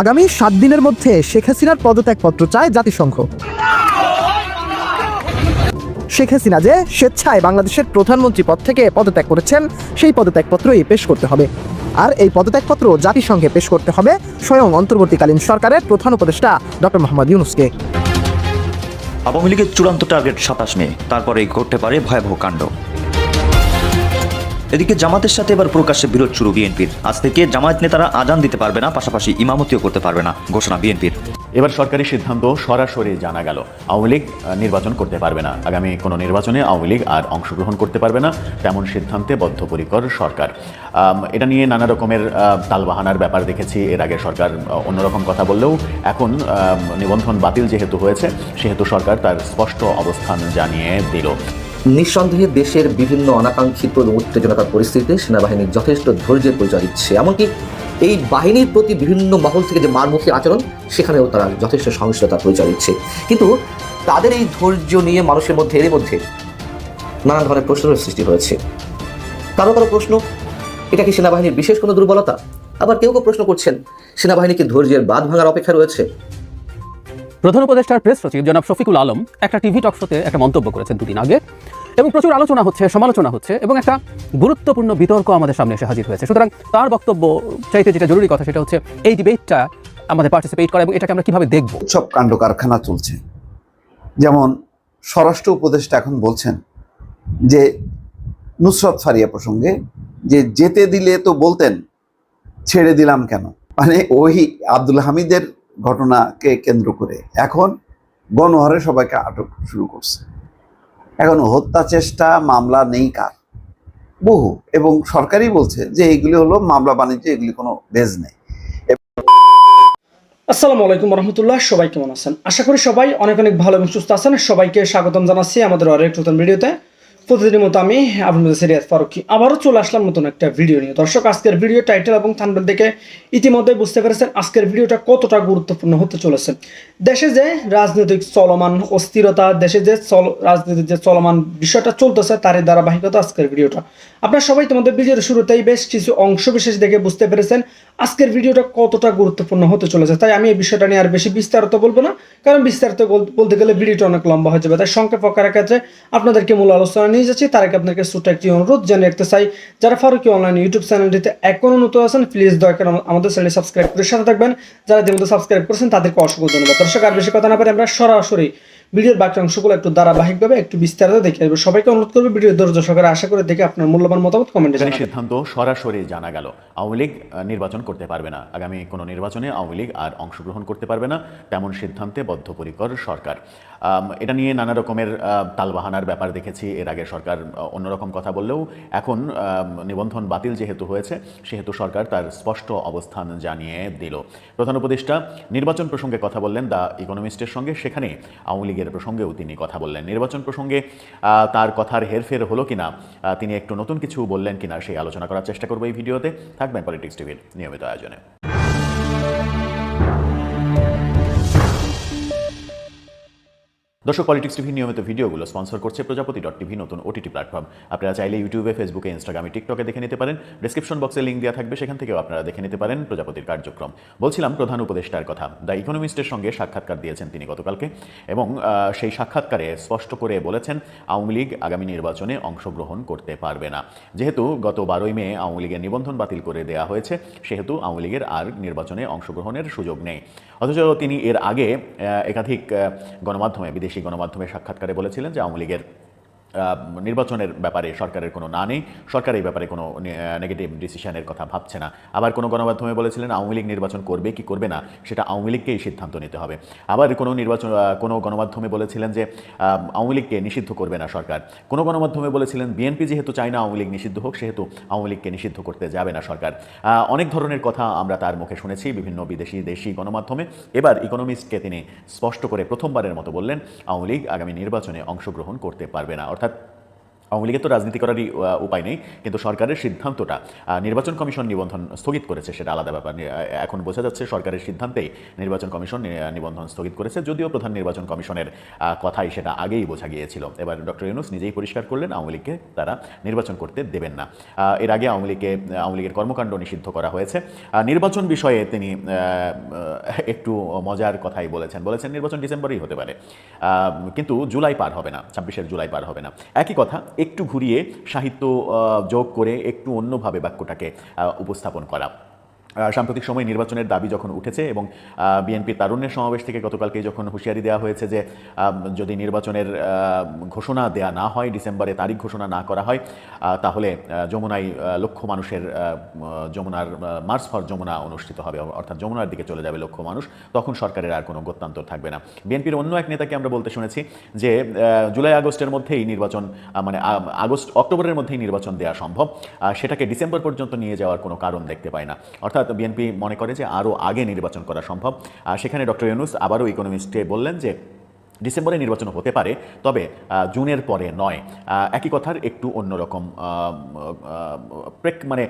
আগামী সাত দিনের মধ্যে শেখ হাসিনার পদত্যাগপত্র চায় জাতিসংঘ। শেখ হাসিনা যে স্বেচ্ছায় বাংলাদেশের প্রধানমন্ত্রী পদ থেকে পদত্যাগ করেছেন, সেই পদত্যাগপত্রই পেশ করতে হবে। আর এই পদত্যাগপত্র জাতিসংঘে পেশ করতে হবে স্বয়ং অন্তর্বর্তীকালীন সরকারের প্রধান উপদেষ্টা ডক্টর মোহাম্মদ ইউনুসকে। আওয়ামী লীগের চূড়ান্ত টার্গেট সাতাশ মে, তারপরেই ঘটতে পারে ভয়াবহ কাণ্ড। এদিকে জামাতের সাথে এবার প্রকাশ্যে বিরোধ শুরু বিএনপির। আজ থেকে জামায়াত নেতারা আজান দিতে পারবে না, পাশাপাশি ইমামতিও করতে পারবে না, ঘোষণা বিএনপির। এবার সরকারি সিদ্ধান্ত সরাসরি জানা গেল। আওয়ামী লীগ নির্বাচন করতে পারবে না। আগামী কোনো নির্বাচনে আওয়ামী লীগ আর অংশগ্রহণ করতে পারবে না, তেমন সিদ্ধান্তে বদ্ধপরিকর সরকার। এটা নিয়ে নানা রকমের তালবাহানার ব্যাপার দেখেছি। এর আগে সরকার অন্যরকম কথা বললেও এখন নিবন্ধন বাতিল যেহেতু হয়েছে, সেহেতু সরকার তার স্পষ্ট অবস্থান জানিয়ে দিল। নিঃসন্দেহে দেশের বিভিন্ন অনাকাঙ্ক্ষিত উত্তেজনাকর পরিস্থিতিতে সেনাবাহিনী যথেষ্ট ধৈর্যের পরিচয় দিচ্ছে। এমনকি এই বাহিনীর প্রতি বিভিন্ন মহল থেকে যে মারমুখী আচরণ, সেখানেও তারা যথেষ্ট সহিষ্ণুতার পরিচয় দিচ্ছে। কিন্তু তাদের এই ধৈর্য নিয়ে মানুষের মধ্যে, এরই মধ্যে নানান ধরনের প্রশ্নের সৃষ্টি হয়েছে। কারও কারও প্রশ্ন, এটা কি সেনাবাহিনীর বিশেষ কোনো দুর্বলতা? আবার কেউ কেউ প্রশ্ন করছেন সেনাবাহিনীকে ধৈর্যের বাঁধ ভাঙার অপেক্ষা রয়েছে? প্রধান উপদেষ্টার প্রেস সচিব জনাব শফিকুল আলম একটা টিভি টক শোতে একটা মন্তব্য করেছেন দুদিন আগে। এবং প্রচুর আলোচনা হচ্ছে, সমালোচনা হচ্ছে এবং একটা গুরুত্বপূর্ণ বিতর্ক আমাদের সামনে এসে হাজির হয়েছে। সুতরাং তার বক্তব্য চাইতে যেটা জরুরি কথা সেটা হচ্ছে এই ডিবেটটা আমাদের পার্টিসিপেট করা এবং এটাকে আমরা কীভাবে দেখব? উৎসব কাণ্ড কারখানা চলছে। যেমন স্বরাষ্ট্র উপদেষ্টা এখন বলছেন যে নুসরত ফারিয়া প্রসঙ্গে যে যেতে দিলে তো বলতেন, ছেড়ে দিলাম কেন? মানে ওই আব্দুল হামিদের ঘটনাকে কেন্দ্র করে এখন গণহারে সবাইকে আটক শুরু করছে। এখন হত্যা চেষ্টা, মামলা নেই কার? বহু, এবং সরকারই বলছে যে এইগুলি হলো মামলা বাণিজ্য, এগুলি কোনো বেজ নেই। আসসালামু আলাইকুম রহমতুল্লাহ, সবাই কেমন আছেন? আশা করি সবাই অনেক অনেক ভালো এবং সুস্থ আছেন। সবাইকে স্বাগতম জানাচ্ছি আমাদের আরেক নতুন ভিডিওতে। প্রতিদিনের মতো আমি আপনাদের সিরিয়াস ফারুকি আবারও চলে আসলাম নতুন একটা ভিডিও নিয়ে। দর্শক, আজকের ভিডিও টাইটেল এবং থানবেল দেখে ইতিমধ্যে বুঝতে পেরেছেন আজকের ভিডিওটা কতটা গুরুত্বপূর্ণ হতে চলেছে। দেশে যে রাজনৈতিক চলমান অস্থিরতা, দেশে যে চল রাজনীতির যে চলমান বিষয়টা চলতেছে, তারই ধারাবাহিকতা আজকের ভিডিওটা আপনারা সবাই তোমাদের ভিডিওর শুরুতেই বেশ কিছু অংশ বিশেষ দেখে বুঝতে পেরেছেন। আজকের ভিডিওটা কতটা গুরুত্বপূর্ণ হতে চলেছে, তাই আমি এই বিষয়টা নিয়ে আর বেশি বিস্তারিত বলব না, কারণ বিস্তারিত বল- বলতে গেলে ভিডিওটা অনেক লম্বা হয়ে যাবে, তাই সংক্ষেপ আকারের ক্ষেত্রে আপনাদেরকে মূল আলোচনা নিয়ে যাচ্ছি, তার আগে আপনাকে ছোট্ট একটি অনুরোধ জানিয়ে রাখতে চাই, যারা ফারুকি অনলাইন ইউটিউব চ্যানেলটিতে এখনও নতুন আছেন প্লিজ দয়া করে আমাদের চ্যানেল সাবস্ক্রাইব করে সাথে থাকবেন, যারা ইতিমধ্যে সাবস্ক্রাইব করেছেন, তাদেরকে অসংখ্য ধন্যবাদ। দর্শক, আর বেশি কথা না পারে আমরা সরাসরি ভিডিওর বাকি অংশগুলো একটু ধারাবাহিকভাবে একটু বিস্তারিত দেখে আসবে। সবাইকে অনুরোধ করবে ভিডিও ধৈর্য সহকারে আশা করে দেখে আপনার মূল্যবান মতামত কমেন্টে জানাবেন। সিদ্ধান্ত সরাসরি জানা গেল। আওয়ামী লীগ নির্বাচন করতে পারবে না। আগামী কোনো নির্বাচনে আওয়ামী লীগ আর অংশগ্রহণ করতে পারবে না। তেমন সিদ্ধান্তে বদ্ধপরিকর সরকার। এটা নিয়ে নানা রকমের তালবাহানার ব্যাপার দেখেছি। এর আগে সরকার অন্যরকম কথা বললেও এখন নিবন্ধন বাতিল যেহেতু হয়েছে, সেহেতু সরকার তার স্পষ্ট অবস্থান জানিয়ে দিল। প্রধান উপদেষ্টা নির্বাচন প্রসঙ্গে কথা বললেন দ্য ইকোনমিস্টের সঙ্গে। সেখানে আওয়ামী লীগের প্রসঙ্গেও তিনি কথা বললেন। নির্বাচন প্রসঙ্গে তার কথার হেরফের হলো কিনা তিনি একটু নতুন কিছু বললেন কিনা, সেই আলোচনা করার চেষ্টা করব এই ভিডিওতে। থাকবেন পলিটিক্স টিভির নিয়মিত আয়োজনে। দর্শক পলিটিক্স টিভি নিয়মিত ভিডিওগুলো স্পন্সর করছে প্রজাপতি ডট টিভি নতুন ওটিটি প্ল্যাটফর্ম আপনারা চাইলে ইউটিউবে ফেসবুকে ইনস্টাগ্রামে টিকটকে দেখে নিতে পারেন। ডিসক্রিপশন বক্সে লিঙ্ক দেওয়া থাকবে, সেখান থেকেও আপনারা দেখে নিতে পারেন প্রজাপতির কার্যক্রম। বলছিলাম প্রধান উপদেষ্টার কথা। দ্য ইকোনমিস্টের সঙ্গে সাক্ষাৎকার দিয়েছেন তিনি গতকালকে এবং সেই সাক্ষাৎকারে স্পষ্ট করে বলেছেন, আওয়ামী লীগ আগামী নির্বাচনে অংশগ্রহণ করতে পারবে না। যেহেতু গত বারোই মে আওয়ামী লীগের নিবন্ধন বাতিল করে দেওয়া হয়েছে, সেহেতু আওয়ামী লীগের আর নির্বাচনে অংশগ্রহণের সুযোগ নেই। অথচ তিনি এর আগে একাধিক গণমাধ্যমে, বিদেশি গণমাধ্যমে সাক্ষাৎকারে বলেছিলেন যে আওয়ামী লীগের নির্বাচনের ব্যাপারে সরকারের কোনো না নেই। সরকার এই ব্যাপারে কোনো নেগেটিভ ডিসিশনের কথা ভাবছে না। আবার কোনো গণমাধ্যমে বলেছিলেন, আওয়ামী লীগ নির্বাচন করবে কি করবে না, সেটা আওয়ামী লীগকেই সিদ্ধান্ত নিতে হবে। আবার কোনো নির্বাচন কোনো গণমাধ্যমে বলেছিলেন যে আওয়ামী লীগকে নিষিদ্ধ করবে না সরকার। কোনো গণমাধ্যমে বলেছিলেন, বিএনপি যেহেতু চায় না আওয়ামী লীগ নিষিদ্ধ হোক, সেহেতু আওয়ামী লীগকে নিষিদ্ধ করতে যাবে না সরকার। অনেক ধরনের কথা আমরা তার মুখে শুনেছি বিভিন্ন বিদেশি, দেশি গণমাধ্যমে। এবার ইকোনমিস্টকে তিনি স্পষ্ট করে প্রথমবারের মতো বললেন, আওয়ামী লীগ আগামী নির্বাচনে অংশগ্রহণ করতে পারবে না। অর্থাৎ at আওয়ামী লীগের তো রাজনীতি করারই উপায় নেই, কিন্তু সরকারের সিদ্ধান্তটা নির্বাচন কমিশন নিবন্ধন স্থগিত করেছে, সেটা আলাদা ব্যাপার। এখন বোঝা যাচ্ছে সরকারের সিদ্ধান্তেই নির্বাচন কমিশন নিবন্ধন স্থগিত করেছে, যদিও প্রধান নির্বাচন কমিশনের কথাই সেটা আগেই বোঝা গিয়েছিল। এবার ডক্টর ইউনুস নিজেই পরিষ্কার করলেন, আওয়ামী লীগকে তারা নির্বাচন করতে দেবেন না। এর আগে আওয়ামী লীগকে, আওয়ামী লীগের কর্মকাণ্ড নিষিদ্ধ করা হয়েছে। নির্বাচন বিষয়ে তিনি একটু মজার কথাই বলেছেন। বলেছেন, নির্বাচন ডিসেম্বরেই হতে পারে। কিন্তু জুলাই পার হবে না, ছাব্বিশের জুলাই পার হবে না। একই কথা একটু ঘুরিয়ে সাহিত্য যোগ করে একটু অন্যভাবে বাক্যটাকে উপস্থাপন করা। সাম্প্রতিক সময় নির্বাচনের দাবি যখন উঠেছে এবং বিএনপি তারুণ্যের সমাবেশ থেকে গতকালকে যখন হুঁশিয়ারি দেওয়া হয়েছে যে যদি নির্বাচনের ঘোষণা দেয়া না হয়, ডিসেম্বরে তারিখ ঘোষণা না করা হয় তাহলে যমুনায় লক্ষ মানুষের যমুনার মার্চ ফর যমুনা অনুষ্ঠিত হবে, অর্থাৎ যমুনার দিকে চলে যাবে লক্ষ মানুষ, তখন সরকারের আর কোনো গত্যান্তর থাকবে না। বিএনপির অন্য এক নেতাকে আমরা বলতে শুনেছি যে জুলাই আগস্টের মধ্যেই নির্বাচন মানে আগস্ট, অক্টোবরের মধ্যেই নির্বাচন দেওয়া সম্ভব সেটাকে ডিসেম্বর পর্যন্ত নিয়ে যাওয়ার কোনো কারণ দেখতে পায় না। অর্থাৎ বিএনপি মনে করে যে আরও আগে নির্বাচন করা সম্ভব। সেখানে ডক্টর ইউনুস আবারও ইকোনমিস্টে বললেন যে ডিসেম্বরে নির্বাচন হতে পারে, তবে জুনের পরে নয়। একই কথার একটু অন্যরকম প্রেক মানে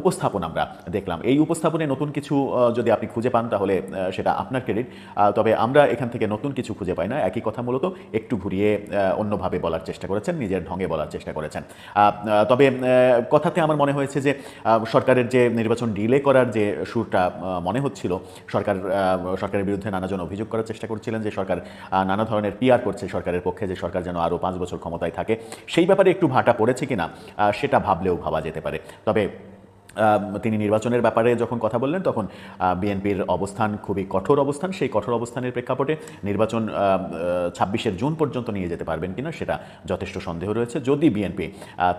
উপস্থাপন আমরা দেখলাম। এই উপস্থাপনে নতুন কিছু যদি আপনি খুঁজে পান, তাহলে সেটা আপনার ক্রেডিট তবে আমরা এখান থেকে নতুন কিছু খুঁজে পাই না। একই কথা মূলত, একটু ঘুরিয়ে অন্যভাবে বলার চেষ্টা করেছেন, নিজের ঢঙে বলার চেষ্টা করেছেন। তবে কথাতে আমার মনে হয়েছে যে সরকারের যে নির্বাচন ডিলে করার যে সুরটা মনে হচ্ছিল, সরকার সরকারের বিরুদ্ধে নানাজন অভিযোগ করার চেষ্টা করছিলেন যে, সরকার নানা ধরনের পিয়ার করছে সরকারের পক্ষে, যে সরকার যেন আরও পাঁচ বছর ক্ষমতায় থাকে। সেই ব্যাপারে একটু ভাটা পড়েছে কিনা সেটা ভাবলেও ভাবা যেতে পারে। তবে তিনি নির্বাচনের ব্যাপারে যখন কথা বললেন, তখন বিএনপির অবস্থান খুবই কঠোর অবস্থান। সেই কঠোর অবস্থানের প্রেক্ষাপটে নির্বাচন ছাব্বিশের জুন পর্যন্ত নিয়ে যেতে পারবেন কিনা সেটা যথেষ্ট সন্দেহ রয়েছে। যদি বিএনপি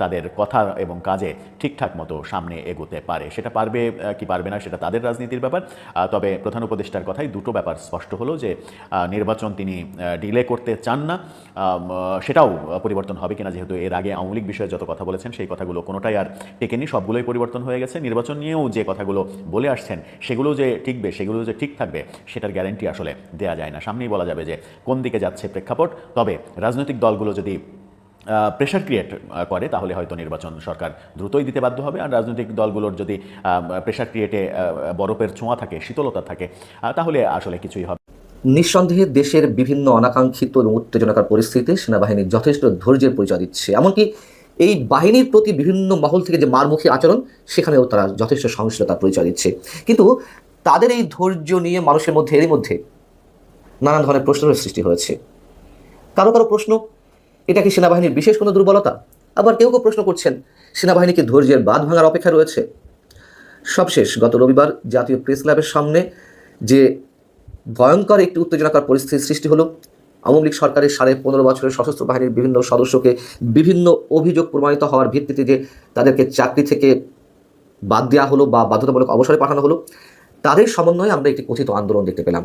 তাদের কথা এবং কাজে ঠিকঠাক মতো সামনে এগোতে পারে, সেটা পারবে কি পারবে না সেটা তাদের রাজনীতির ব্যাপার। তবে প্রধান উপদেষ্টার কথাই দুটো ব্যাপার স্পষ্ট হলো যে নির্বাচন তিনি ডিলে করতে চান না। সেটাও পরিবর্তন হবে কিনা যেহেতু এর আগে আওয়ামী লীগ বিষয়ে যত কথা বলেছেন, সেই কথাগুলো কোনোটাই আর টেকেনি, সবগুলোই পরিবর্তন হয়ে গেছে। নির্বাচন নিয়েও যে কথাগুলো বলে আসছেন, সেগুলো যে টিকবে, সেগুলো যে ঠিক থাকবে, সেটার গ্যারান্টি আসলে দেয়া যায় না। সামনেই বলা যাবে যে কোন দিকে যাচ্ছে প্রেক্ষাপট। তবে রাজনৈতিক দলগুলো যদি প্রেশার ক্রিয়েট করে, তাহলে হয়তো নির্বাচন সরকার দ্রুতই দিতে বাধ্য হবে। আর রাজনৈতিক দলগুলোর যদি প্রেশার ক্রিয়েটে বরফের ছোঁয়া থাকে, শীতলতা থাকে তাহলে আসলে কিছুই হবে নিঃসন্দেহে দেশের বিভিন্ন অনাকাঙ্ক্ষিত এবং উত্তেজনাকার পরিস্থিতিতে সেনাবাহিনী যথেষ্ট ধৈর্যের পরিচয় দিচ্ছে। এমনকি এই বাহিনীর প্রতি বিভিন্ন মহল থেকে যে মারমুখী আচরণ, সেখানেও তারা যথেষ্ট সহিষ্ণুতার পরিচয় দিচ্ছে। কিন্তু তাদের এই ধৈর্য নিয়ে মানুষের মধ্যে, এরই মধ্যে নানান ধরনের প্রশ্নের সৃষ্টি হয়েছে। কারও কারও প্রশ্ন, এটা কি সেনাবাহিনীর বিশেষ কোনো দুর্বলতা? আবার কেউ কেউ প্রশ্ন করছেন, সেনাবাহিনীকে ধৈর্যের বাঁধ ভাঙার অপেক্ষা রয়েছে। সবশেষ, গত রবিবার জাতীয় প্রেস ক্লাবের সামনে যে ভয়ঙ্কর একটি উত্তেজনাকর পরিস্থিতির সৃষ্টি হলো আওয়ামী লীগ সরকারের সাড়ে পনেরো বছরের সশস্ত্র বাহিনীর বিভিন্ন সদস্যকে বিভিন্ন অভিযোগ প্রমাণিত হওয়ার ভিত্তিতে যে তাদেরকে চাকরি থেকে বাদ দেওয়া হলো বা বাধ্যতামূলক অবসরে পাঠানো হলো। তাদের সমন্বয়ে আমরা একটি কথিত আন্দোলন দেখতে পেলাম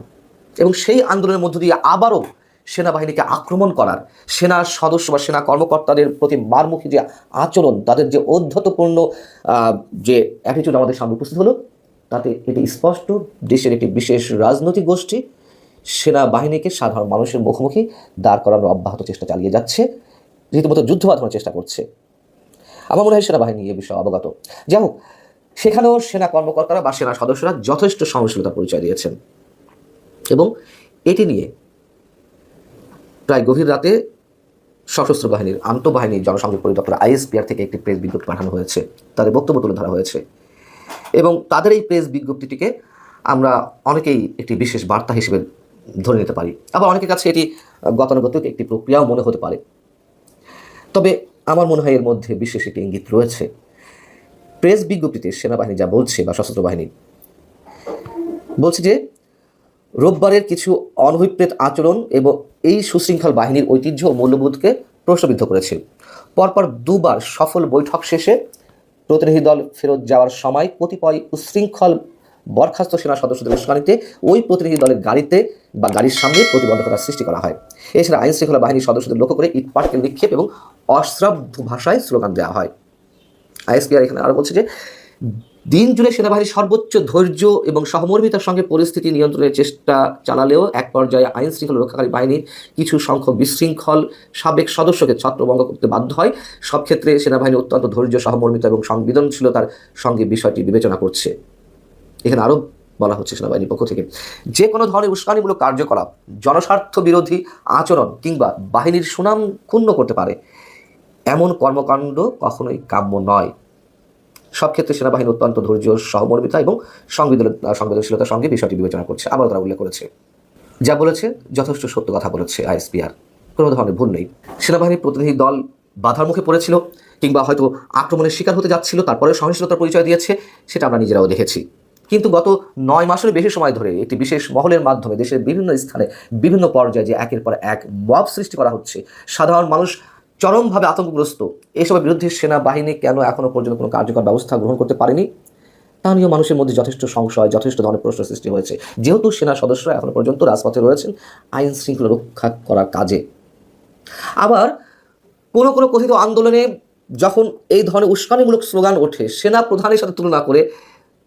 এবং সেই আন্দোলনের মধ্য দিয়ে আবারও সেনাবাহিনীকে আক্রমণ করার, সেনা সদস্য বা সেনা কর্মকর্তাদের প্রতি মারমুখী যে আচরণ, তাদের যে অধ্যতপূর্ণ যে অ্যাটিটিউড আমাদের সামনে উপস্থিত হলো, তাতে এটি স্পষ্ট, দেশের একটি বিশেষ রাজনৈতিক গোষ্ঠী সেনাবাহিনীকে সাধারণ মানুষের মুখোমুখি দাঁড় করানোর অব্যাহত চেষ্টা চালিয়ে যাচ্ছে, রীতিমতো যুদ্ধ বাঁধানোর চেষ্টা করছে। আমার মনে হয় সেনাবাহিনী এ বিষয়ে অবগত। যাই হোক, সেখানেও সেনা কর্মকর্তারা বা সেনা সদস্যরা যথেষ্ট সহনশীলতার পরিচয় দিয়েছেন। এবং এটি নিয়ে প্রায় গভীর রাতে সশস্ত্র বাহিনীর আন্তঃবাহিনী জনসংযোগ পরিদপ্তর আইএসপিআর থেকে একটি প্রেস বিজ্ঞপ্তি পাঠানো হয়েছে। তাদের বক্তব্য তুলে ধরা হয়েছে। এবং তাদের এই প্রেস বিজ্ঞপ্তিটিকে আমরা অনেকেই একটি বিশেষ বার্তা হিসেবে ধরে নিতে পারি। আবার অনেকের কাছে এটি গতানুগতিক একটি প্রক্রিয়াও মনে হতে পারে। তবে আমার মনে হয় এর মধ্যে বিশেষ একটি ইঙ্গিত রয়েছে। প্রেস বিজ্ঞপ্তিতে সেনাবাহিনী যা বলছে বা সশস্ত্র বাহিনী বলছে যে, রোববারের কিছু অনভিপ্রেত আচরণ এবং এই সুশৃঙ্খল বাহিনীর ঐতিহ্য ও মূল্যবোধকে প্রশ্নবিদ্ধ করেছে। পরপর দুবার সফল বৈঠক শেষে প্রতিনিধি দল ফেরত যাওয়ার সময় কতিপয় উশৃঙ্খল বরখাস্ত সেনা সদস্যদের উস্কানিতে ওই প্রতিনিধি দলের গাড়িতে বা গাড়ির সামনে প্রতিবন্ধকতার সৃষ্টি করা হয়। এছাড়া আইন শৃঙ্খলা বাহিনীর সদস্যদের লক্ষ্য করে ইট পাটকেল নিক্ষেপ এবং অশ্রাব্য ভাষায় স্লোগান দেওয়া হয়। আইএসপিআর এখানে আরও বলছে যে, দিন জুড়ে সেনাবাহিনী সর্বোচ্চ ধৈর্য এবং সহমর্মিতার সঙ্গে পরিস্থিতি নিয়ন্ত্রণের চেষ্টা চালালেও এক পর্যায়ে আইন শৃঙ্খলা রক্ষাকারী বাহিনীর কিছু সংখ্যক বিশৃঙ্খল সাবেক সদস্যকে ছত্রভঙ্গ করতে বাধ্য হয়। সব ক্ষেত্রে সেনাবাহিনী অত্যন্ত ধৈর্য, সহমর্মিতা এবং সংবেদনশীলতার সঙ্গে বিষয়টি বিবেচনা করছে। এখানে আরও বলা হচ্ছে সেনাবাহিনীর পক্ষ থেকে যে কোনো ধরনের উস্কানিমূলক কার্যকলাপ, জনস্বার্থ বিরোধী আচরণ কিংবা বাহিনীর সুনাম ক্ষুণ্ণ করতে পারে, এমন কর্মকাণ্ড কখনোই কাম্য নয়। সব ক্ষেত্রে সেনাবাহিনী অত্যন্ত ধৈর্য, সহমর্মিতা এবং সংবেদন সংবেদনশীলতার সঙ্গে বিষয়টি বিবেচনা করছে। আবারও তারা উল্লেখ করেছে। যা বলেছে, যথেষ্ট সত্য কথা বলেছে আইএসপিআর কোনো ধরনের ভুল নেই। সেনাবাহিনীর প্রতিনিধি দল বাধার মুখে পড়েছিল কিংবা হয়তো আক্রমণের শিকার হতে যাচ্ছিল তারপরে সহিষ্ণুতার পরিচয় দিয়েছে, সেটা আমরা নিজেরাও দেখেছি। কিন্তু গত নয় মাসের বেশি সময় ধরে একটি বিশেষ মহলের মাধ্যমে দেশের বিভিন্ন স্থানে বিভিন্ন পর্যায়ে যে একের পর এক মব সৃষ্টি করা হচ্ছে, সাধারণ মানুষ চরমভাবে আতঙ্কগ্রস্ত। এসবের বিরুদ্ধে সেনাবাহিনী কেন এখনও পর্যন্ত কোনো কার্যকর ব্যবস্থা গ্রহণ করতে পারেনি? নিয়েও মানুষের মধ্যে যথেষ্ট সংশয়, যথেষ্ট ধরনের প্রশ্ন সৃষ্টি হয়েছে। যেহেতু সেনা সদস্যরা এখনও পর্যন্ত রাজপথে রয়েছেন, আইন শৃঙ্খলা রক্ষা করার কাজে। আবার কোনো কোনো কথিত আন্দোলনে যখন এই ধরনের উস্কানিমূলক স্লোগান ওঠে, সেনা প্রধানের সাথে তুলনা করে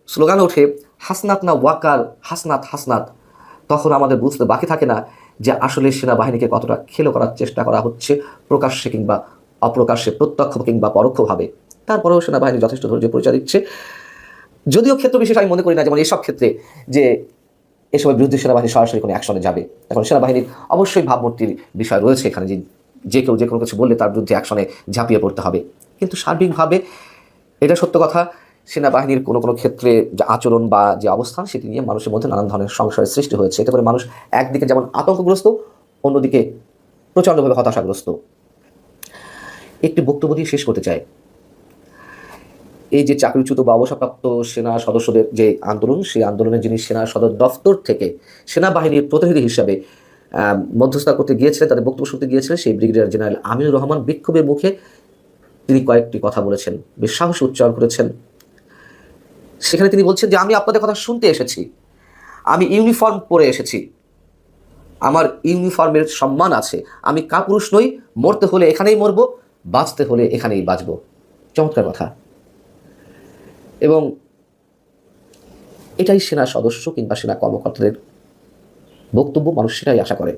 স্লোগান ওঠে, হাসনাত না ওয়াকার হাসনাত হাসনাত। তখন আমাদের বুঝতে বাকি থাকে না যে আসলে সেনাবাহিনীকে কতটা খেলো করার চেষ্টা করা হচ্ছে প্রকাশ্যে কিংবা অপ্রকাশ্যে, প্রত্যক্ষ কিংবা পরোক্ষভাবে। তারপরেও সেনাবাহিনী যথেষ্ট ধৈর্য পরিচয় দিচ্ছে। যদিও ক্ষেত্র বিশেষ আমি মনে করি না, যেমন এসব ক্ষেত্রে যে এসবের বিরুদ্ধে সেনাবাহিনী সরাসরি কোনো অ্যাকশনে যাবে। এখন সেনাবাহিনীর অবশ্যই ভাবমূর্তির বিষয় রয়েছে এখানে যে যে কেউ, যে কোনো কিছু বললে তার বিরুদ্ধে অ্যাকশনে ঝাঁপিয়ে পড়তে হবে। কিন্তু সার্বিকভাবে এটা সত্য কথা সেনাবাহিনীর কোনো কোনো ক্ষেত্রে যে আচরণ বা যে অবস্থান, সেটি নিয়ে মানুষের মধ্যে নানান ধরনের সংশয়ের সৃষ্টি হয়েছে। এতে করে মানুষ একদিকে যেমন আতঙ্কগ্রস্ত, অন্যদিকে প্রচণ্ডভাবে হতাশাগ্রস্ত। একটি বক্তব্য দিয়ে শেষ করতে চাই। এই যে চাকরিচ্যুত বা অবসরপ্রাপ্ত সেনা সদস্যদের যে আন্দোলন, সেই আন্দোলনে যিনি সেনা সদর দফতর থেকে সেনাবাহিনীর প্রতিনিধি হিসাবে মধ্যস্থতা করতে গিয়েছিলেন, তাদের বক্তব্য শুনতে গিয়েছিলেন, সেই ব্রিগেডিয়ার জেনারেল আমিনুর রহমান বিক্ষোভের মুখে তিনি কয়েকটি কথা বলেছেন। বেশ সাহস উচ্চারণ করেছেন। সেখানে তিনি বলছেন যে, আমি আপনাদের কথা শুনতে এসেছি। আমি ইউনিফর্ম পরে এসেছি। আমার ইউনিফর্মের সম্মান আছে। আমি কাপুরুষ নই, মরতে হলে এখানেই মরবো, বাঁচতে হলে এখানেই বাঁচবো। চমৎকার কথা। এবং এটাই সেনা সদস্য কিংবা সেনা কর্মকর্তাদের বক্তব্য, মানুষ সেটাই আশা করে।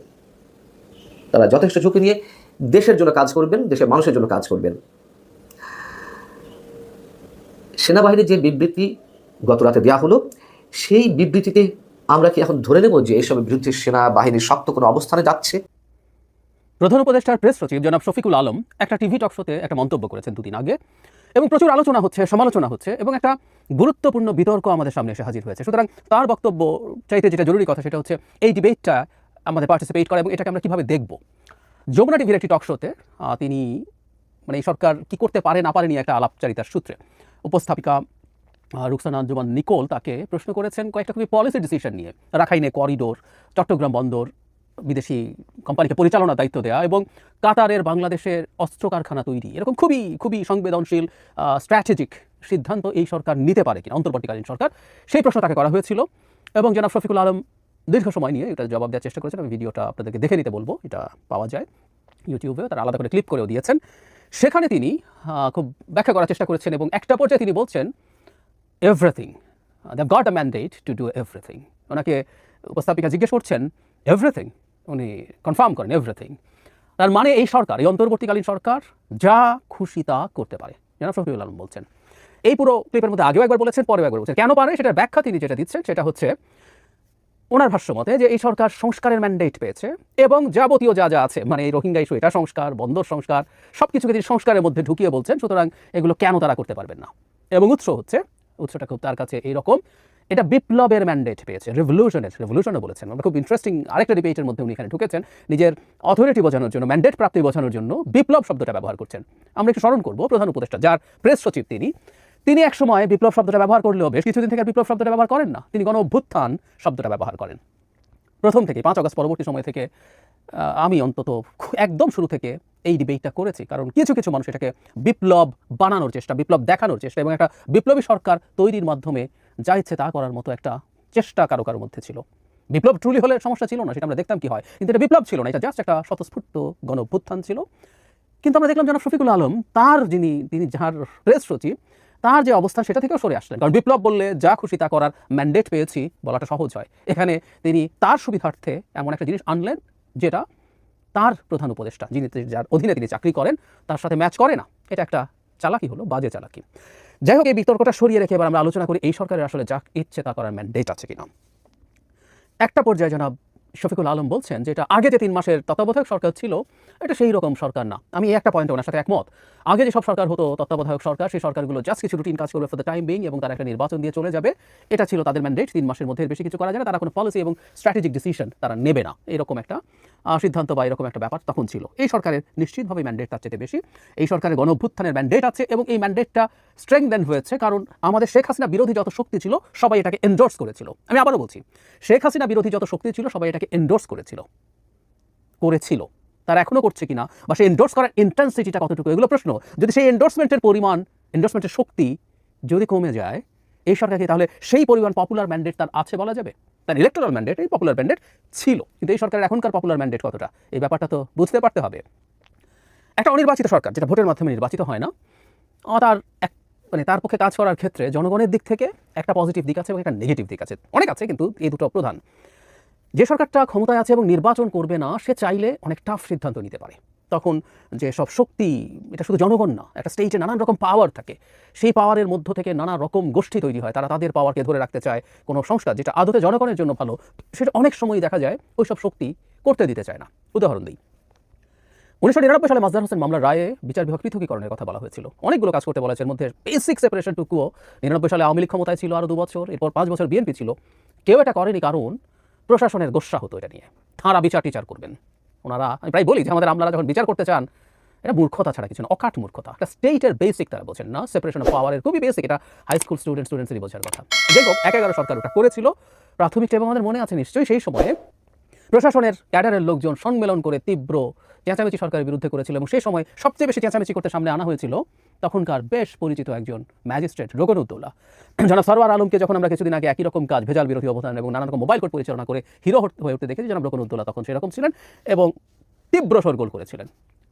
তারা যথেষ্ট ঝুঁকি নিয়ে দেশের জন্য কাজ করবেন, দেশের মানুষের জন্য কাজ করবেন। সেনাবাহিনীর যে বিবৃতি গত রাতে দেওয়া হলো, সেই বিবৃতিতে আমরা কি এখন ধরে নেব যে এসবের বিরুদ্ধে সেনাবাহিনীর শক্ত কোনো অবস্থানে যাচ্ছে? প্রধান উপদেষ্টার প্রেস সচিব জনাব শফিকুল আলম একটা টিভি টক শোতে একটা মন্তব্য করেছেন দুদিন আগে, এবং প্রচুর আলোচনা হচ্ছে, সমালোচনা হচ্ছে, এবং একটা গুরুত্বপূর্ণ বিতর্ক আমাদের সামনে এসে হাজির হয়েছে। সুতরাং তার বক্তব্য চাইতে যেটা জরুরি কথা সেটা হচ্ছে, এই ডিবেটটা আমাদের পার্টিসিপেট করা এবং এটাকে আমরা কীভাবে দেখব? যমুনা টিভির একটি টক শোতে তিনি মানে এই সরকার কি করতে পারে না পারে একটা আলাপচারিতার সূত্রে উপস্থাপিকা রুকসানা আঞ্জুমান নিকোল তাকে প্রশ্ন করেছেন কয়েকটা খুবই পলিসি ডিসিশন নিয়ে। রাখাইনে করিডোর চট্টগ্রাম বন্দর, বিদেশি কোম্পানিকে পরিচালনার দায়িত্ব দেওয়া এবং কাতারের বাংলাদেশের অস্ত্র কারখানা তৈরি। এরকম খুবই খুবই সংবেদনশীল স্ট্র্যাটেজিক সিদ্ধান্ত এই সরকার নিতে পারে কিনা, অন্তর্বর্তীকালীন সরকার। সেই প্রশ্ন তাকে করা হয়েছিল এবং জনাব শফিকুল আলম দীর্ঘ সময় নিয়ে এটা জবাব দেওয়ার চেষ্টা করেছেন। আমি ভিডিওটা আপনাদেরকে দেখে নিতে বলব, এটা পাওয়া যায়। ইউটিউবে তারা আলাদা করে ক্লিপ করেও দিয়েছেন। সেখানে তিনি খুব ব্যাখ্যা করার চেষ্টা করেছেন এবং একটা পর্যায়ে তিনি বলছেন everything the got a mandate to do everything ওনাকে উপস্থাপিকা জিজ্ঞেস করছেন এভরিথিং উনি কনফার্ম করেন এভরিথিং তার মানে এই সরকার, এই অন্তর্বর্তীকালীন সরকার যা খুশি তা করতে পারে। জনাব শফিউল আলম বলছেন। এই পুরো ক্লিপের মধ্যে আগেও একবার বলেছেন, পরেও একবার বলছেন। কেন পারে? সেটার ব্যাখ্যা তিনি যেটা দিচ্ছেন, সেটা হচ্ছে ওনার ভাষ্য মতে যে এই সরকার সংস্কারের ম্যান্ডেট পেয়েছে এবং যাবতীয় যা যা আছে মানে এই রোহিঙ্গা ইস্যু এটা সংস্কার, বন্দর সংস্কার সব কিছুকে তিনি সংস্কারের মধ্যে ঢুকিয়ে বলছেন, সুতরাং এগুলো কেন তারা করতে পারবেন না? এবং উৎস হচ্ছে উৎসটা খুব তার কাছে এইরকম। এটা বিপ্লবের ম্যান্ডেট পেয়েছে রেভলিউশনের রেভলিউশনও বলেছেন। আমরা খুব ইন্টারেস্টিং আরেকটা ডিবেটের মধ্যে উনি এখানে ঢুকেছেন। নিজের অথরিটি বোঝানোর জন্য ম্যান্ডেট প্রাপ্তি বোঝানোর জন্য বিপ্লব শব্দটা ব্যবহার করছেন। আমরা একটু স্মরণ করব, প্রধান উপদেষ্টা, যার প্রেস সচিব তিনি। তিনি এক সময় বিপ্লব শব্দটা ব্যবহার করলেও বেশ কিছুদিন থেকে বিপ্লব শব্দটা ব্যবহার করেন না। তিনি গণ অভ্যুত্থান শব্দটা ব্যবহার করেন। প্রথম থেকে, পাঁচ অগস্ট পরবর্তী সময় থেকে আমি অন্তত একদম শুরু থেকে এই ডিবেটটা করেছি। কারণ কিছু কিছু মানুষ এটাকে বিপ্লব বানানোর চেষ্টা, বিপ্লব দেখানোর চেষ্টা এবং একটা বিপ্লবী সরকার তৈরির মাধ্যমে যা ইচ্ছে তা করার মতো একটা চেষ্টা কারও কারোর মধ্যে ছিল। বিপ্লব ট্রুলি হলে সমস্যা ছিল না, সেটা আমরা দেখতাম কি হয়। কিন্তু এটা বিপ্লব ছিল না, এটা জাস্ট একটা স্বতঃস্ফূর্ত গণ অভ্যুত্থান ছিল। কিন্তু আমরা দেখলাম জনাব শফিকুল আলম, তার যিনি, তিনি যার প্রেস সচিব, তার যে অবস্থান সেটা থেকেও সরে আসলেন। কারণ বিপ্লব বললে যা খুশি তা করার ম্যান্ডেট পেয়েছি বলাটা সহজ হয়। এখানে তিনি তার সুবিধার্থে এমন একটা জিনিস আনলেন, যেটা তার প্রধান উপদেষ্টা, যিনি যার অধীনে তিনি চাকরি করেন, তার সাথে ম্যাচ করে না। এটা একটা চালাকি হলো, বাজে চালাকি। যাই হোক, এই বিতর্কটা সরিয়ে রেখে এবার আমরা আলোচনা করি এই সরকারের আসলে যা ইচ্ছে তা করার ম্যান্ডেট আছে কিনা। একটা পর্যায়ে জনাব শফিকুল আলম বলছেন যে এটা আগে যে তিন মাসের তত্ত্বাবধায়ক সরকার ছিল, এটা সেই রকম সরকার না। আমি এই একটা পয়েন্টে ওনার সাথে একমত। আগে যেসব সরকার হতো, তত্ত্বাবধায়ক সরকার, সেই সরকারগুলো জাস্ট কিছু রুটিন কাজ করবে ফর দ্য টাইম বিং এবং তারা একটা নির্বাচন দিয়ে চলে যাবে। এটা ছিল তাদের ম্যান্ডেট তিন মাসের মধ্যে বেশি কিছু করা যায় না, তারা কোনো পলিসি এবং স্ট্র্যাটেজিক ডিসিশন তারা নেবে না। এরকম একটা সিদ্ধান্ত বা এরকম একটা ব্যাপার তখন ছিল। এই সরকারের নিশ্চিতভাবে ম্যান্ডেট তার চেয়ে বেশি। এই সরকারের গণ অভ্যুত্থানের ম্যান্ডেট আছে এবং এই ম্যান্ডেটটা স্ট্রেংথেন হয়েছে কারণ আমাদের শেখ হাসিনা বিরোধী যত শক্তি ছিল, সবাই এটাকে এন্ডোর্স করেছিল। আমি আবারও বলছি, শেখ হাসিনা বিরোধী যত শক্তি ছিল, সবাই এটাকে এন্ডোর্স করেছিল। করেছিল। তারা এখনও করছে কিনা বা সেই এন্ডোর্স করার ইন্টেন্সিটিটা কতটুকু, এগুলো প্রশ্ন। যদি সেই এন্ডোর্সমেন্টের পরিমাণ এন্ডোর্সমেন্টের শক্তি যদি কমে যায়, এই সরকারকে তাহলে সেই পরিমাণ পপুলার ম্যান্ডেট তার আছে বলা যাবে? তার ইলেকট্রাল ম্যান্ডেট এই পপুলার ম্যান্ডেট ছিল। কিন্তু এই সরকারের এখনকার পপুলার ম্যান্ডেট কতটা? এই ব্যাপারটা তো বুঝতে পারতে হবে। একটা অনির্বাচিত সরকার, যেটা ভোটের মাধ্যমে নির্বাচিত হয় না তার এক মানে তার পক্ষে কাজ করার ক্ষেত্রে জনগণের দিক থেকে একটা পজিটিভ দিক আছে এবং একটা নেগেটিভ দিক আছে। অনেক আছে, কিন্তু এই দুটো প্রধান। যে সরকারটা ক্ষমতায় আছে এবং নির্বাচন করবে না, সে চাইলে অনেক টাফ সিদ্ধান্ত নিতে পারে। তখন যে সব শক্তি, এটা শুধু জনগণ না, একটা স্টেটে নানান রকম পাওয়ার থাকে। সেই পাওয়ারের মধ্য থেকে নানা রকম গোষ্ঠী তৈরি হয়। তারা তাদের পাওয়ারকে ধরে রাখতে চায় কোনো সংস্কার যেটা আদতে জনগণের জন্য ভালো। সেটা অনেক সময় দেখা যায় ওই সব শক্তি করতে দিতে চায় না। উদাহরণ দিই। উনিশশো নিরানব্বই সালে মাজদার হোসেন মামলার রায়ে বিচার বিভাগ পৃথকীকরণের কথা বলা হয়েছিল। অনেকগুলো কাজ করতে বলা হয়েছে মধ্যে বেসিক সেপারেশন টু কুয়ো নিরানব্বই সালে আওয়ামী লীগ ক্ষমতায় ছিল আরও দু বছর এরপর পাঁচ বছর বিএনপি ছিল। কেউ এটা করেনি কারণ প্রশাসনের গোস্বা হতো এটা নিয়ে। তাঁরা বিচার টিচার করবেন। ওনারা, আমি প্রায় বলি যে আমাদের আমলারা যখন বিচার করতে চান, এটা মূর্খতা ছাড়া কিছু না, অকাট মূর্খতা। একটা স্টেটের বেসিক তারা বোঝেন না সেপারেশন অফ পাওয়ারের খুবই বেসিক এটা হাই স্কুল স্টুডেন্ট স্টুডেন্টসেরই বোঝার কথা। দেখো এক এগারো সরকার ওটা করেছিল প্রাথমিক এবং আমাদের মনে আছে নিশ্চয়ই সেই সময়ে প্রশাসনের ক্যাডারের লোকজন সম্মেলন করে তীব্র চেঁচামেচি সরকারের বিরুদ্ধে করেছিল এবং সেই সময় সবচেয়ে বেশি চেঁচামেচি করতে সামনে আনা হয়েছিল তখনকার বেশ পরিচিত একজন ম্যাজিস্ট্রেট রোগনুদ্দৌলা জনাব সরওয়ার আলমকে যখন আমরা কিছুদিন আগে একই রকম কাজ, ভেজাল বিরোধী অবদান এবং নানা রকম মোবাইল কোর্ট পরিচালনা করে হিরো হয়ে উঠতে দেখেছি, জনাব রোগনুদ্দৌলা তখন সেরকম ছিলেন এবং তীব্র সরগোল করেছিলেন।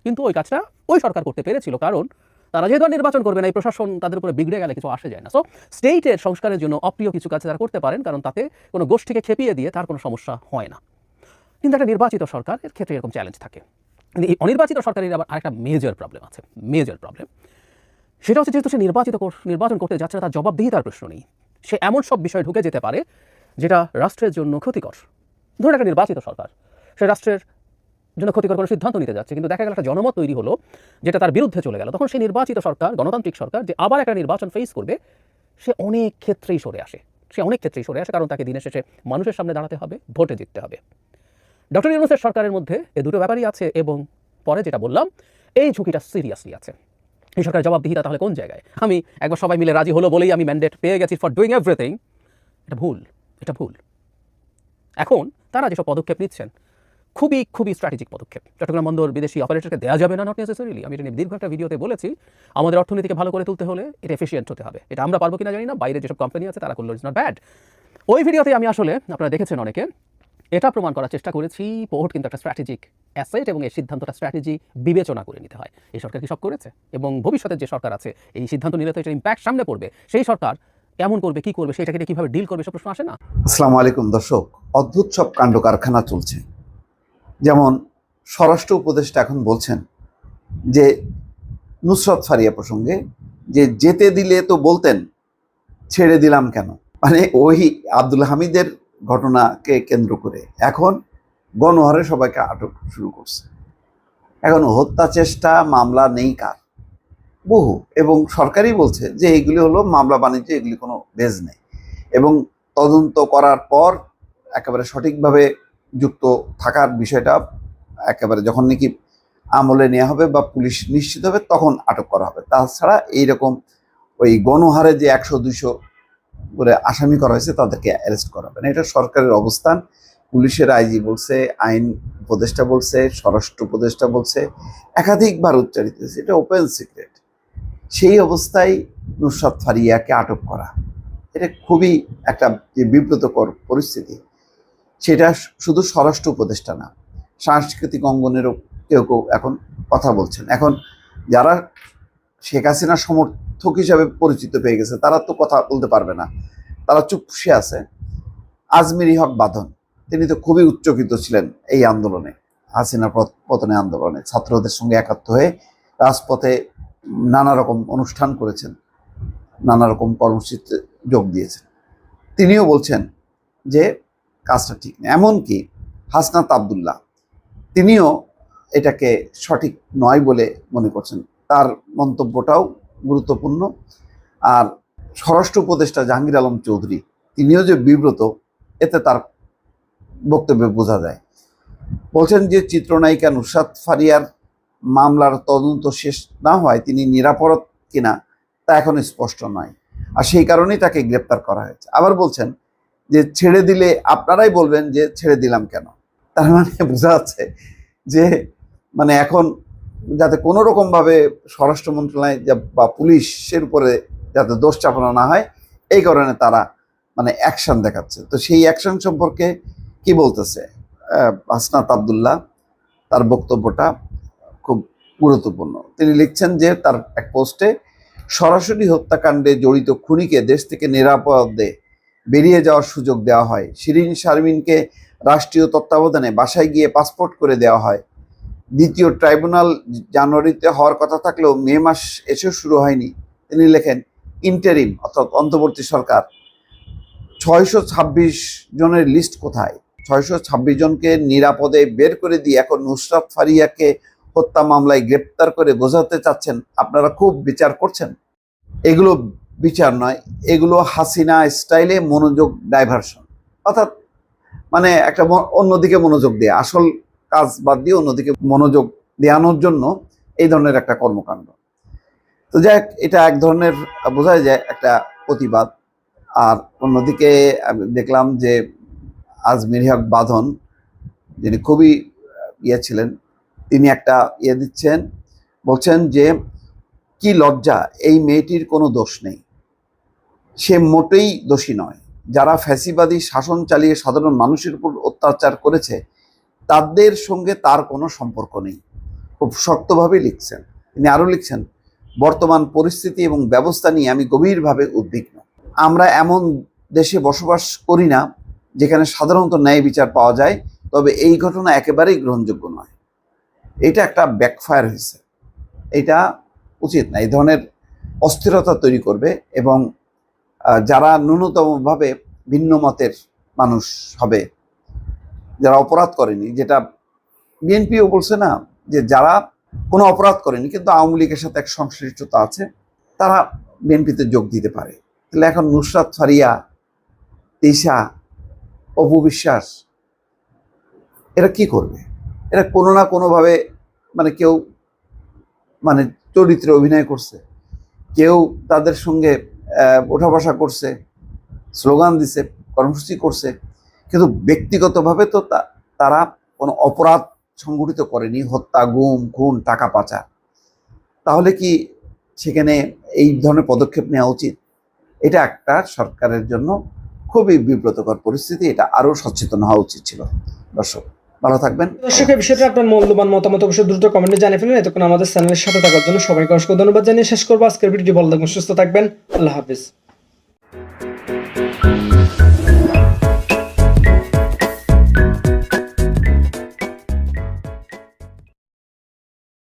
কিন্তু ওই কাজটা ওই সরকার করতে পেরেছিল কারণ তারা যেহেতু নির্বাচন করবে না, এই প্রশাসন তাদের উপরে বিগড়ে গেলে কিছু আসে যায় না। সো স্টেটের সংস্কারের জন্য অপ্রিয় কিছু কাজ তারা করতে পারেন কারণ তাতে কোনো গোষ্ঠীকে খেপিয়ে দিয়ে তার কোনো সমস্যা হয় না। কিন্তু একটা নির্বাচিত সরকার এর ক্ষেত্রে এরকম চ্যালেঞ্জ থাকে। এই অনির্বাচিত সরকারের আবার আরেকটা মেজর প্রবলেম আছে মেজর প্রবলেম সেটা হচ্ছে যেহেতু সে নির্বাচিত নির্বাচন করতে যাচ্ছে না, তার প্রশ্ন নেই। সে এমন সব বিষয় ঢুকে যেতে পারে যেটা রাষ্ট্রের জন্য ক্ষতিকর। ধরুন একটা নির্বাচিত সরকার, সে রাষ্ট্রের জন্য ক্ষতিকর কোনো সিদ্ধান্ত নিতে যাচ্ছে, কিন্তু দেখা গেল একটা জনমত তৈরি হলো যেটা তার বিরুদ্ধে চলে গেল। তখন সেই নির্বাচিত সরকার, গণতান্ত্রিক সরকার, যে আবার একটা নির্বাচন ফেস করবে, সে অনেক ক্ষেত্রেই সরে আসে। সে অনেক ক্ষেত্রেই সরে আসে, কারণ তাকে দিনের শেষে মানুষের সামনে দাঁড়াতে হবে, ভোটে জিততে হবে। ডক্টর ইউনুসের সরকারের মধ্যে এ দুটো ব্যাপারই আছে এবং পরে যেটা বললাম, এই ঝুঁকিটা সিরিয়াসলি আছে। এই সরকারের জবাবদিহিতা তাহলে কোন জায়গায়? আমি একবার সবাই মিলে রাজি হলো বলেই আমি ম্যান্ডেট পেয়ে গেছি ফর ডুইং এভরিথিং এটা ভুল এটা ভুল। এখন তারা যেসব পদক্ষেপ নিচ্ছেন, খুবই খুবই স্ট্র্যাটেজিক পদক্ষেপ। চট্টগ্রাম বন্দর বিদেশি অপারেটরকে দেওয়া যাবে না নট নেসেসারিলি আমি এটা নিয়ে দীর্ঘ একটা ভিডিওতে বলেছি। আমাদের অর্থনীতিকে ভালো করে তুলতে হলে এটা এফিসিয়েন্ট হতে হবে। এটা আমরা পারব কিনা জানি না। বাইরে যেসব কোম্পানি আছে তারা করল ইটস নট ব্যাড ওই ভিডিওতে আমি আসলে আপনারা দেখেছেন অনেকে এটা প্রমাণ করার চেষ্টা করেছি পোর্ট কিন্তু একটা স্ট্র্যাটেজিক অ্যাসেট এবং এই সিদ্ধান্তটা স্ট্র্যাটেজি বিবেচনা করে নিতে হয়। এই সরকার কি সব করেছে? এবং ভবিষ্যতের যে সরকার আছে, এই সিদ্ধান্ত নিলে তো এটার ইম্প্যাক্ট সামনে পড়বে। সেই সরকার কেমন করবে, কি করবে, সেটাকে কীভাবে ডিল করবে, সব প্রশ্ন আসে না? আসসালামু আলাইকুম দর্শক, অদ্ভুত সব কাণ্ড কারখানা চলছে। যেমন স্বরাষ্ট্র উপদেষ্টা এখন বলছেন যে, নুসরত ফারিয়া প্রসঙ্গে যে, যেতে দিলে তো বলতেন, ছেড়ে দিলাম কেন? মানে ওই আব্দুল হামিদের ঘটনাকে কেন্দ্র করে এখন গণহারে সবাইকে আটক শুরু করছে। এখন হত্যা চেষ্টা, মামলা নেই কার? বহু। এবং সরকারই বলছে যে এগুলি হলো মামলা বাণিজ্য, এগুলি কোনো বেজ নেই। এবং তদন্ত করার পর একেবারে সঠিকভাবে যুক্ত থাকার বিষয়টা একেবারে যখন নাকি আমলে নেওয়া হবে বা পুলিশ নিশ্চিত হবে, তখন আটক করা হবে। তাছাড়া এইরকম ওই গণহারে যে একশো, দুইশো করে আসামি করা হয়েছে, তাদেরকে অ্যারেস্ট করা হবে। না এটা সরকারের অবস্থান। পুলিশের আইজি বলছে, আইন উপদেষ্টা বলছে, স্বরাষ্ট্র উপদেষ্টা বলছে, একাধিকবার উচ্চারিত হয়েছে। এটা ওপেন সিক্রেট সেই অবস্থায় নুসরাত ফারিয়াকে আটক করা। এটা খুবই একটা বিব্রতকর পরিস্থিতি। সেটা শুধু স্বরাষ্ট্র উপদেষ্টা না, সাংস্কৃতিক অঙ্গনেরও কেউ কেউ এখন কথা বলছেন। এখন যারা শেখ হাসিনার সমর্থক হিসাবে পরিচিত পেয়ে গেছে। তারা তো কথা বলতে পারবে না। তারা চুপ চুপসে আছে। আজমিরি হক বাঁধন। তিনি তো খুবই উচ্চকিত ছিলেন এই আন্দোলনে। হাসিনা পতনে আন্দোলনে। ছাত্রদের সঙ্গে একাত্ম হয়ে রাজপথে নানা রকম অনুষ্ঠান করেছেন। নানা রকম কর্মসূচিতে যোগ দিয়েছেন। তিনিও বলছেন যে, কাজটা ঠিক না। এমনকি হাসনাত আবদুল্লাহ, তিনিও এটাকে সঠিক নয় বলে মনে করছেন। তার মন্তব্যটাও গুরুত্বপূর্ণ। আর স্বরাষ্ট্র উপদেষ্টা জাহাঙ্গীর আলম চৌধুরী, তিনিও যে বিব্রত, এতে তার বক্তব্যে বোঝা যায়। বলছেন যে চিত্রনায়িকা নুসাদ ফারিয়ার মামলার তদন্ত শেষ না হয়, তিনি নিরাপদ কিনা তা এখন স্পষ্ট নয়। আর সেই কারণেই তাকে গ্রেপ্তার করা হয়েছে। আবার বলছেন যে ছেড়ে দিলে আপনারাই বলবেন যে ছেড়ে দিলাম কেন? তার মানে বোঝা যাচ্ছে যে মানে এখন যাতে কোনো রকমভাবে স্বরাষ্ট্র মন্ত্রণালয় বা পুলিশের উপরে যাতে দোষ চাপানো না হয়, এই কারণে তারা মানে অ্যাকশন দেখাচ্ছে। তো সেই অ্যাকশন সম্পর্কে কি বলতেছে? হাসনাত আবদুল্লাহ তার বক্তব্যটা খুব গুরুত্বপূর্ণ। তিনি লিখছেন যে তার এক পোস্টে সরাসরি হত্যাকাণ্ডে জড়িত খুনিকে দেশ থেকে নিরাপদে বেরিয়ে যাওয়ার সুযোগ দেওয়া হয়। শিরিন শারমিনকে রাষ্ট্রীয় তত্ত্বাবধানে বাসায় গিয়ে পাসপোর্ট করে দেওয়া হয়। দ্বিতীয় ট্রাইব্যুনাল জানুয়ারিতে হওয়ার কথা থাকলেও মে মাস এসেও শুরু হয়নি। তিনি লেখেন, ইন্টারিম অর্থাৎ অন্তর্বর্তী সরকার, ছয়শো ছাব্বিশ জনের লিস্ট কোথায়? ছয়শো ছাব্বিশ জনকে নিরাপদে বের করে দিয়ে এখন নুসরাত ফারিয়াকে হত্যা মামলায় গ্রেপ্তার করে বোঝাতে চাচ্ছেন। আপনারা খুব বিচার করছেন। এগুলো বিচার নয়, এগুলো হাসিনা স্টাইলে মনোযোগ ডাইভারশন। অর্থাৎ মানে একটা অন্যদিকে মনোযোগ দেয়া। আসল কাজ বাদ দিয়ে অন্যদিকে মনোযোগ দেওয়ানোর জন্য এই ধরনের একটা কর্মকাণ্ড। তো যাই এটা এক ধরনের বোঝাই যায় একটা প্রতিবাদ। আর অন্যদিকে আমি দেখলাম যে আজমির হক বাঁধন, যিনি খুবই ইয়ে ছিলেন, তিনি একটা ইয়ে দিচ্ছেন, বলছেন যে, কি লজ্জা, এই মেয়েটির কোনো দোষ নেই। সে মোটেই দোষী নয়। যারা ফ্যাসিবাদী শাসন চালিয়ে সাধারণ মানুষের উপর অত্যাচার করেছে তাদের সঙ্গে তার কোনো সম্পর্ক নেই। খুব শক্তভাবে লিখছেন। তিনি আরও লিখছেন, বর্তমান পরিস্থিতি এবং ব্যবস্থা নিয়ে আমি গভীরভাবে উদ্বিগ্ন। আমরা এমন দেশে বসবাস করি না যেখানে সাধারণত ন্যায় বিচার পাওয়া যায়, তবে এই ঘটনা একেবারেই গ্রহণযোগ্য নয়। এটা একটা ব্যাকফায়ার হয়েছে। এটা উচিত না। এই ধরনের অস্থিরতা তৈরি করবে এবং যারা ন্যূনতমভাবে ভিন্ন মতের মানুষ হবে যারা অপরাধ করেনি, যেটা বিএনপিও বলছে না, যে যারা কোনো অপরাধ করেনি, কিন্তু আওয়ামী লীগের সাথে এক সংশ্লিষ্টতা আছে, তারা বিএনপিতে যোগ দিতে পারে। তাহলে এখন নুসরাত ফারিয়া, তিশা, অপু বিশ্বাস, এরা কি করবে? এরা কোনো না কোনোভাবে মানে কেউ মানে চরিত্রে অভিনয় করছে, কেউ তাদের সঙ্গে ওঠা বসা করছে, স্লোগান দিছে, কর্মসূচি করছে কিন্তু ব্যক্তিগতভাবে তো তারা কোনো অপরাধ সংগঠিত করেনি, হত্যা, গুম, খুন, টাকা পাচার। তাহলে কি সেখানে এই ধরনের পদক্ষেপ নেওয়া উচিত? এটা একটা সরকারের জন্য খুবই বিব্রতকর পরিস্থিতি, এটা আরও সচেতন হওয়া উচিত ছিল। দর্শক, ভালো থাকবেন। দর্শক এই বিষয়টা আপনার মূল্যবান মতামত অবশ্যই দ্রুত কমেন্টে জানিয়ে ফেলুন। এতক্ষণ আমাদের চ্যানেলের সাথে থাকার জন্য সবাইকে অসংখ্য ধন্যবাদ জানিয়ে শেষ করব। আজকের ভিডিওটি ভালো থাকবেন, সুস্থ থাকবেন। আল্লাহ হাফিজ।